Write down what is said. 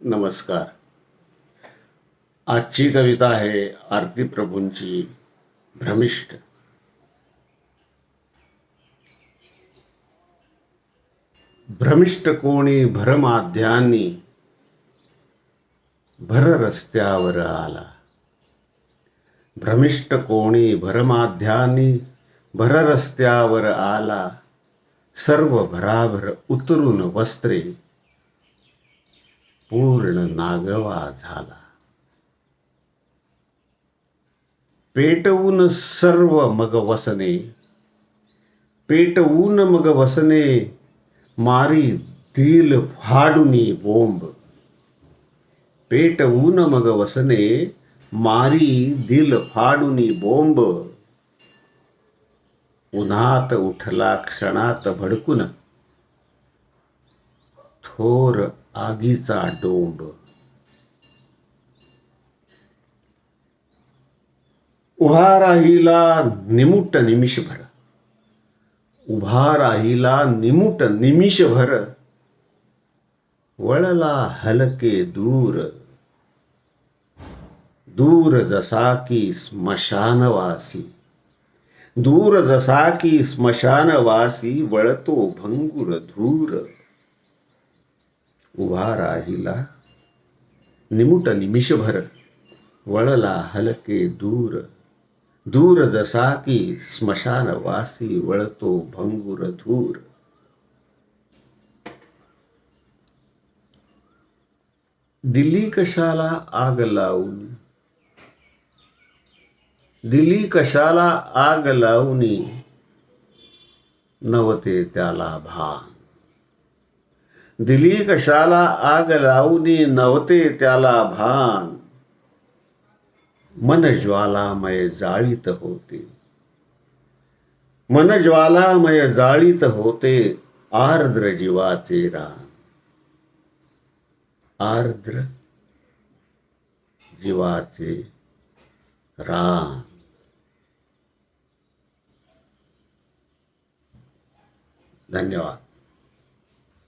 नमस्कार. आजची कविता आहे आरती प्रभूंची भ्रमिष्ट भ्रमिष्ट कोणी भरमाध्यानी भर रस्त्यावर आला. भ्रमिष्ट कोणी भरमाध्यानी भर रस्त्यावर आला. सर्व भराभर उतरून वस्त्रे पूर्ण नागवा झाला. पेटवून सर्व मग वसने पेटवून मग वसने मारी दिल फाडुनी बोंब. पेटवून मग वसने मारी दिल फाडुनी बोंब. उन्हात उठला क्षणात भडकून थोर आगीचा डोंब उभा राहिला निमुट निमिषभर. उभा राहिला निमुट निमिषभर. वळला हलके दूर. दूर जसा की स्मशानवासी. दूर जसा की स्मशानवासी वळतो भंगुर धूर. उभा राहिला. निमुट निमिषभर वळला हलके दूर. दूर जसा की स्मशानवासी वळतो भंगुर धूर. दिल्ली कशाला आग लावून? दिली कशाला आग लावूनी? नवते त्याला भान. दिली कशाला आग लावणी नवते त्याला भान. मन ज्वालामय जाळीत होते. मन ज्वालामय जाळीत होते आर्द्र जीवाचे रान. आर्द्र जीवाचे रान. धन्यवाद.